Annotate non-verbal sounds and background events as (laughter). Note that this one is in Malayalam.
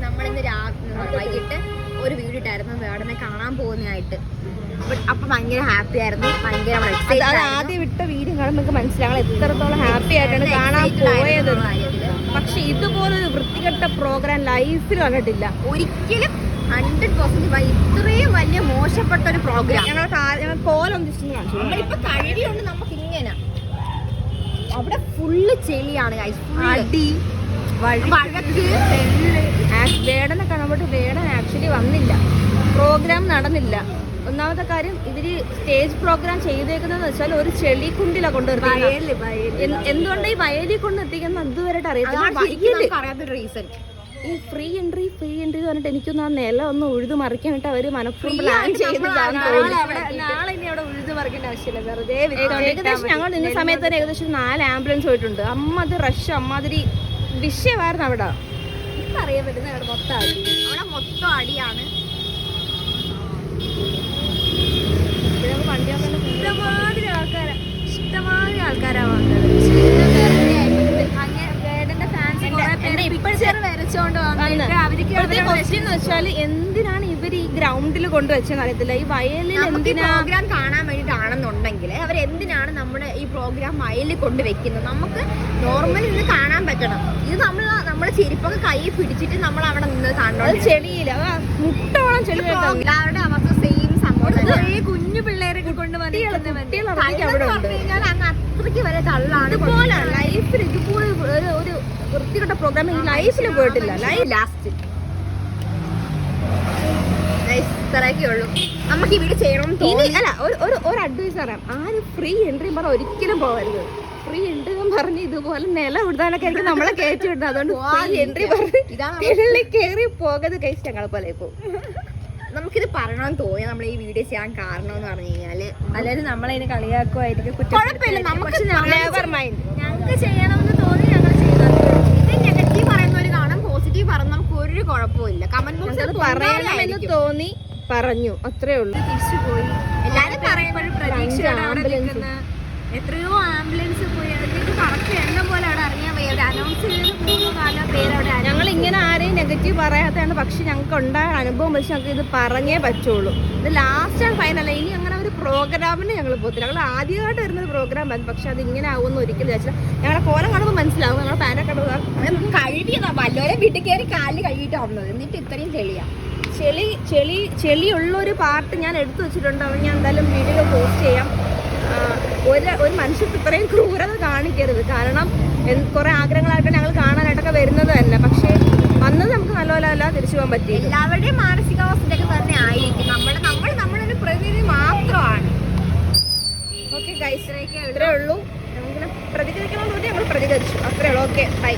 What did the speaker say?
നമ്മളിന്ന് രാത്രി വൈകിട്ട് ഒരു വീഡിയോ ഇട്ടായിരുന്നു. വേടനെ കാണാൻ പോകുന്നതായിട്ട്. അപ്പൊ- ഭയങ്കര ഹാപ്പി ആയിരുന്നു. ഭയങ്കര ആദ്യം വിട്ട വീഡിയോ കാണുമ്പോൾ നമുക്ക് മനസ്സിലാകണം എത്രത്തോളം ഹാപ്പി ആയിട്ടാണ് കാണാൻ പോയത്. പക്ഷെ ഇതുപോലൊരു വൃത്തികെട്ട പ്രോഗ്രാം ലൈഫിൽ കണ്ടിട്ടില്ല ഒരിക്കലും ഹൺഡ്രഡ് പെർസെന്റ് ഇത്രയും വലിയ മോശപ്പെട്ട ഒരു പ്രോഗ്രാം ഞങ്ങൾ ഞങ്ങൾ കോലം നമ്മളിപ്പോ കഴിവുണ്ട് നമുക്ക് ഇങ്ങനെ അവിടെ ഫുള്ള് ചെളിയാണ്. അടി. വഴക്ക് വേടനെ വേടൻ ആക്ച്വലി വന്നില്ല. പ്രോഗ്രാം നടന്നില്ല. ഒന്നാമത്തെ കാര്യം ഇവർ സ്റ്റേജ് പ്രോഗ്രാം ചെയ്തേക്കുന്നതെന്ന് വെച്ചാൽ ഒരു ചെളി കുണ്ടില കൊണ്ടുവരുന്നത് എന്തുകൊണ്ട് ഈ വയലിൽ കൊണ്ട് എത്തിക്കുന്ന നമുക്ക് അറിയാത്തൊരു റീസൺ ഈ ഫ്രീ എൻട്രി ഫ്രീ എൻട്രി എന്ന് പറഞ്ഞിട്ട് എനിക്കൊന്ന് ആ നില ഒന്ന് ഉഴുതു മറിക്കാനായിട്ട് അവർ മനഃപൂർവം പ്ലാൻ ചെയ്ത് നാളെ നാളെ ഇനി അവിടെ ഉഴുതു മറിക്കേണ്ട ആവശ്യമില്ല. വെറുതെ ഏകദേശം ഞങ്ങൾ നിന്ന സമയത്ത് തന്നെ ഏകദേശം നാല് ആംബുലൻസ് പോയിട്ടുണ്ട്. അമ്മാതിരി റഷ് അമ്മാതിരി വിഷയമായിരുന്നു അവിടെ അറിയാൻ പറ്റുന്ന അവിടെ മൊത്തം. അവിടെ മൊത്തം അടിയാണ് വെച്ചാൽ എന്തിനാണ് ഇവർ ഈ ഗ്രൗണ്ടിൽ കൊണ്ടുവച്ചെന്ന് അറിയത്തില്ല? ഈ വയലിൽ എന്തിനാ പ്രോഗ്രാം കാണാൻ വേണ്ടിയിട്ടാണെന്നുണ്ടെങ്കിൽ അവർ എന്തിനാണ് നമ്മുടെ ഈ പ്രോഗ്രാം വയലിൽ കൊണ്ടുവെക്കുന്നത് നമുക്ക് നോർമലി ഇത് കാണാൻ പറ്റണം. ഇത് നമ്മൾ നമ്മുടെ ചെരുപ്പൊക്കെ കൈ പിടിച്ചിട്ട് നമ്മൾ അവിടെ നിന്ന് കാണണം. ചെളിയില്ല മുട്ടോളം ചെളി. എല്ലാവരുടെ അവസ്ഥ സെയിം സംഭവം. കുഞ്ഞു പിള്ളേരൊക്കെ കൊണ്ട് അത്രയ്ക്ക് വരെ തള്ളാണ് ഇതുപോലെ ലൈഫിൽ ഇതുപോലെ ഒരു വൃത്തികെട്ട പ്രോഗ്രാം ലൈഫിൽ പോയിട്ടില്ല. ലൈഫ് ലാസ്റ്റ് ഉള്ളൂ. നമുക്ക് ഈ ചെയ്യണം ഇനി അല്ല ഒരു ഒരു അഡ്വൈസ് പറയാം. ആരും ഫ്രീ എൻട്രി പറഞ്ഞ ഒരിക്കലും പോകരുത്. ഫ്രീ എൻട്രി എന്ന് പറഞ്ഞ് ഇതുപോലെ നില വിടാനൊക്കെ ആയിരിക്കും നമ്മളെ കയറ്റി വിടുന്നത്. അതുകൊണ്ട് (laughs) ഫ്രീ എൻട്രി പറഞ്ഞ് (laughs) കയറി പോകരുത് കഴിച്ച് ഞങ്ങളെ പോലെ ഇപ്പൊ. നമുക്കിത് പറയണമെന്ന് തോന്നി നമ്മൾ ഈ വീഡിയോ ചെയ്യാൻ കാരണം എന്ന് പറഞ്ഞു കഴിഞ്ഞാൽ. അതായത് നമ്മളതിനെ കളിയാക്കുമായിരിക്കും കുഴപ്പമില്ല നമുക്ക് ഞങ്ങൾക്ക് ചെയ്യണമെന്ന് തോന്നി ഞങ്ങൾ ചെയ്തത്. ഇത് നെഗറ്റീവ് പറയുന്നവര് കാണും പോസിറ്റീവ് പറഞ്ഞ നമുക്ക് ഒരു കുഴപ്പമില്ല കമന്റ് ബോക്സിൽ പറയണമെന്ന് തോന്നി. പറഞ്ഞു. അത്രേ ഉള്ളൂ. തിരിച്ചു പോയി. എല്ലാരും പറയുമ്പോഴും പ്രതീക്ഷയോടെ അവിടെ എത്രയോ ആംബുലൻസ് പോയി. അതിലേക്ക് കറക്റ്റ് എണ്ണം പോലെ അവിടെ അറിയാൻ വയ്യ ഒരു അനൗൺസ് ചെയ്ത് ഞങ്ങൾ ഇങ്ങനെ ആരെയും നെഗറ്റീവ് പറയാത്തതാണ്. പക്ഷെ ഞങ്ങൾക്ക് ഉണ്ടായ അനുഭവം വെച്ച് ഞങ്ങൾക്ക് ഇത് പറഞ്ഞേ പറ്റുള്ളൂ. ഇത് ലാസ്റ്റ് ആൻഡ് ഫൈനൽ ഇനി അങ്ങനെ ഒരു പ്രോഗ്രാമിന് ഞങ്ങൾ പോകത്തില്ല. ഞങ്ങൾ ആദ്യമായിട്ട് വരുന്ന ഒരു പ്രോഗ്രാം വന്നു പക്ഷെ അത് ഇങ്ങനെ ആവുമെന്ന് ഒരിക്കലും വിചാരിച്ചില്ല. ഞങ്ങളുടെ കോലം കാണുമ്പോൾ മനസ്സിലാവും. ഞങ്ങളുടെ പാനൊക്കെ കണ്ടു കഴുകിയതാ വല്ലവരെ വീട്ടിൽ കയറി കാലിൽ കഴുകിയിട്ടാ വന്നത്. എന്നിട്ട് ഇത്രയും തെളിയാ. ചെളി ചെളി ചെളിയുള്ളൊരു പാർട്ട് ഞാൻ എടുത്തു വെച്ചിട്ടുണ്ട്. അവൻ ഞാൻ എന്തായാലും വീഡിയോ പോസ്റ്റ് ചെയ്യാം. ഒരു ഒരു മനുഷ്യർക്ക് ഇത്രയും ക്രൂരത കാണിക്കരുത്. കാരണം കുറേ ആഗ്രഹങ്ങളായിട്ട് ഞങ്ങൾ കാണാനായിട്ടൊക്കെ വരുന്നത് തന്നെ. പക്ഷേ വന്നത് നമുക്ക് നല്ലപോലെ അല്ല തിരിച്ചു പോകാൻ പറ്റി എല്ലാവരുടെയും മാനസികാവസ്ഥയൊക്കെ തന്നെ ആയിരിക്കും. നമ്മൾ നമ്മൾ നമ്മളൊരു പ്രതിനിധി മാത്രമാണ്. ഓക്കെ ഗൈസിനേക്ക് ഇത്രേ ഉള്ളൂ. പ്രതികരിക്കണമെന്ന് പറഞ്ഞാൽ നമ്മൾ പ്രതികരിച്ചു. അത്രേ ഉള്ളൂ. Okay bye